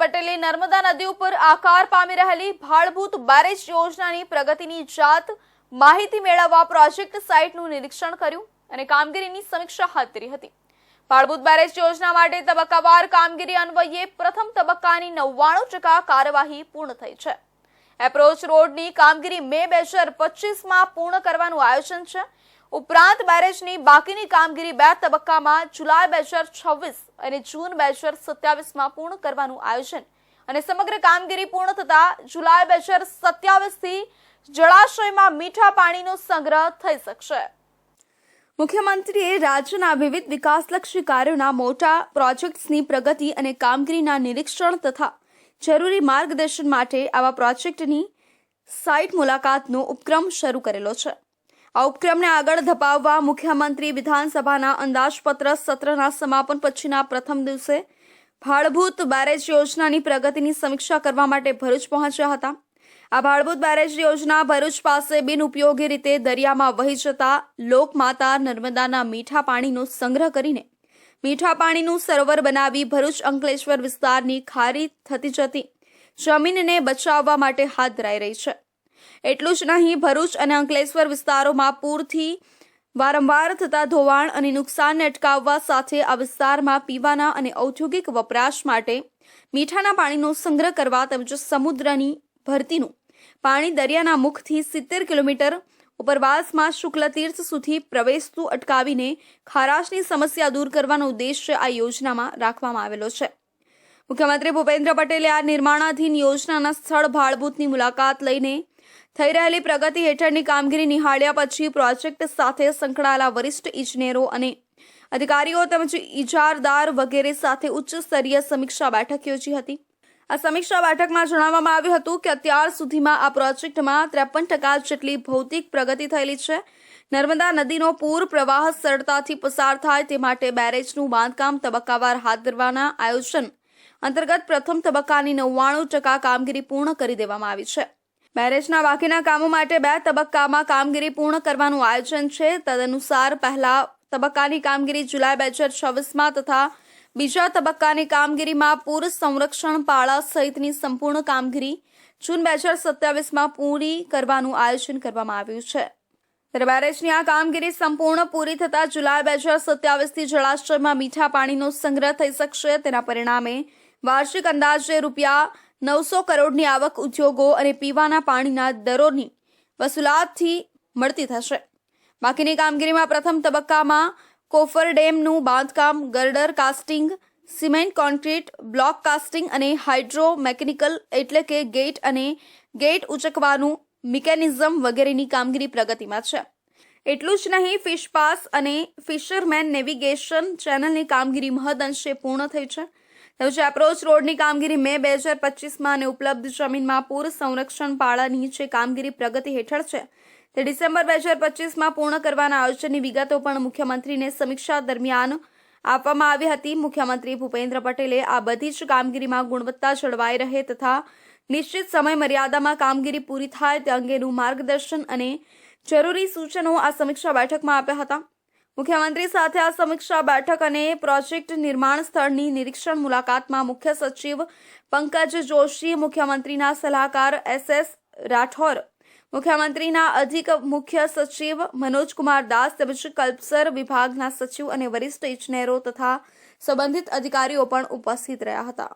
પટેલે નર્મદા નદી ઉપર આકાર પામી રહેલી ભાળભૂત બેરેજ યોજનાની પ્રગતિની જાત માહિતી મેળવવા પ્રોજેક્ટ સાઇટનું નિરીક્ષણ કર્યું અને કામગીરીની સમીક્ષા હાથ ધરી હતી. ભાળભૂત બેરેજ યોજના માટે તબક્કાવાર કામગીરી અન્વયે પ્રથમ તબક્કાની નવ્વાણું ટકા કાર્યવાહી પૂર્ણ થઈ છે. એપ્રોચ રોડની કામગીરી મે બે હજાર પચીસમાં પૂર્ણ કરવાનું આયોજન છે. ઉપરાંત બેરેજની બાકીની કામગીરી બે તબક્કામાં જુલાઈ બે હજાર છવ્વીસ અને જૂન બે હજાર સત્યાવીસમાં પૂર્ણ કરવાનું આયોજન અને સમગ્ર કામગીરી પૂર્ણ થતા જુલાઈ બે હજાર સત્યાવીસથી જળાશયમાં મીઠા પાણીનો સંગ્રહ થઈ શકશે. મુખ્યમંત્રીએ રાજ્યના વિવિધ વિકાસલક્ષી કાર્યોના મોટા પ્રોજેક્ટ્સની પ્રગતિ અને કામગીરીના નિરીક્ષણ તથા જરૂરી માર્ગદર્શન માટે આવા પ્રોજેક્ટની સાઇટ મુલાકાતનો ઉપક્રમ શરૂ કરેલો છે. આ ઉપક્રમને આગળ ધપાવવા મુખ્યમંત્રી વિધાનસભાના અંદાજપત્ર સત્રના સમાપન પછીના પ્રથમ દિવસે ભાડભૂત બેરેજ યોજનાની પ્રગતિની સમીક્ષા કરવા માટે ભરૂચ પહોંચ્યા હતા. આ ભાડભૂત બેરેજ યોજના ભરૂચ પાસે બિનઉપયોગી રીતે દરિયામાં વહી જતા લોકમાતા નર્મદાના મીઠા પાણીનો સંગ્રહ કરીને મીઠા પાણીનું સરોવર બનાવી ભરૂચ અંકલેશ્વર વિસ્તારની ખારી થતી જતી જમીનને બચાવવા માટે હાથ ધરાઈ રહી છે. એટલું જ નહીં, ભરૂચ અને અંકલેશ્વર વિસ્તારોમાં પૂરથી વારંવાર થતા ધોવાણ અને નુકસાનને અટકાવવા સાથે આ વિસ્તારમાં પીવાના અને ઔદ્યોગિક વપરાશ માટે મીઠાના પાણીનો સંગ્રહ કરવા તેમજ સમુદ્રની ભરતીનું પાણી દરિયાના મુખથી સિત્તેર કિલોમીટર ઉપરવાસમાં શુક્લ તીર્થ સુધી પ્રવેશતું અટકાવીને ખારાશની સમસ્યા દૂર કરવાનો ઉદ્દેશ્ય આ યોજનામાં રાખવામાં આવેલો છે. મુખ્યમંત્રી ભૂપેન્દ્ર પટેલે આ નિર્માણાધીન યોજનાના સ્થળ ભાળભૂતની મુલાકાત લઈને થઈ રહેલી પ્રગતિ હેઠળની કામગીરી નિહાળ્યા પછી પ્રોજેક્ટ સાથે સંકળાયેલા વરિષ્ઠ ઇજનેરો અને અધિકારીઓ તેમજ ઇજારદાર વગેરે સાથે ઉચ્ચ સ્તરીય સમીક્ષા બેઠક યોજી હતી. આ સમીક્ષા બેઠકમાં જણાવવામાં આવ્યું હતું કે અત્યાર સુધીમાં આ પ્રોજેક્ટમાં ત્રેપન ટકા જેટલી ભૌતિક પ્રગતિ થયેલી છે. નર્મદા નદીનો પૂર પ્રવાહ સરળતાથી પસાર થાય તે માટે બેરેજનું બાંધકામ તબક્કાવાર હાથ ધરવાના આયોજન અંતર્ગત પ્રથમ તબક્કાની નવ્વાણું ટકા કામગીરી પૂર્ણ કરી દેવામાં આવી છે. બેરેજના બાકીના કામો માટે બે તબક્કામાં કામગીરી પૂર્ણ કરવાનું આયોજન છે. તદનુસાર પહેલા તબક્કાની કામગીરી જુલાઈ બે હજાર છવ્વીસમાં તથા બીજા તબક્કાની કામગીરીમાં પૂર સંરક્ષણ પાળા સહિતની સંપૂર્ણ કામગીરી જૂન બે હજાર સત્યાવીસમાં પૂરી કરવાનું આયોજન કરવામાં આવ્યું છે. બેરેજની આ કામગીરી સંપૂર્ણ પૂરી થતાં જુલાઈ બે હજાર સત્યાવીસથી જળાશયમાં મીઠા પાણીનો સંગ્રહ થઈ શકશે. તેના પરિણામે વાર્ષિક અંદાજે રૂપિયા નવસો કરોડની આવક ઉદ્યોગો અને પીવાના પાણીના દરોની વસૂલાતથી મળતી થશે. બાકીની કામગીરીમાં પ્રથમ તબક્કામાં કોફર ડેમનું બાંધકામ, girder casting, cement concrete, block casting અને હાઇડ્રો મેકેનિકલ એટલે કે ગેટ અને ગેટ ઉચકવાનું મિકેનિઝમ વગેરેની કામગીરી પ્રગતિમાં છે. એટલું જ નહીં, ફિશ પાસ અને ફિશરમેન નેવિગેશન ચેનલની કામગીરી મહદઅંશે પૂર્ણ થઈ છે. તેમજ એપ્રોચ રોડની કામગીરી મે બે હજાર પચીસમાં અને ઉપલબ્ધ જમીનમાં પૂર સંરક્ષણ પાળાની જે કામગીરી પ્રગતિ હેઠળ છે, તે ડિસેમ્બર બે હજાર પચીસમાં પૂર્ણ કરવાના આયોજનની વિગતો પણ મુખ્યમંત્રીને સમીક્ષા દરમિયાન આપવામાં આવી હતી. મુખ્યમંત્રી ભૂપેન્દ્ર પટેલે આ બધી જ કામગીરીમાં ગુણવત્તા જળવાઈ રહે તથા નિશ્ચિત સમય મર્યાદામાં કામગીરી પૂરી થાય તે અંગેનું માર્ગદર્શન અને જરૂરી સૂચનો આ સમીક્ષા બેઠકમાં આપ્યા હતા. મુખ્યમંત્રી સાથે આ સમીક્ષા બેઠક અને પ્રોજેક્ટ નિર્માણ સ્થળની નિરીક્ષણ મુલાકાતમાં મુખ્ય સચિવ પંકજ જોશી, મુખ્યમંત્રીના સલાહકાર એસ એસ રાઠોર, મુખ્યમંત્રીના અધિક મુખ્ય સચિવ મનોજકુમાર દાસ, તેમજ કલ્પસર વિભાગના સચિવ અને વરિષ્ઠ ઇજનેરો તથા સંબંધિત અધિકારીઓ પણ ઉપસ્થિત રહ્યા હતા.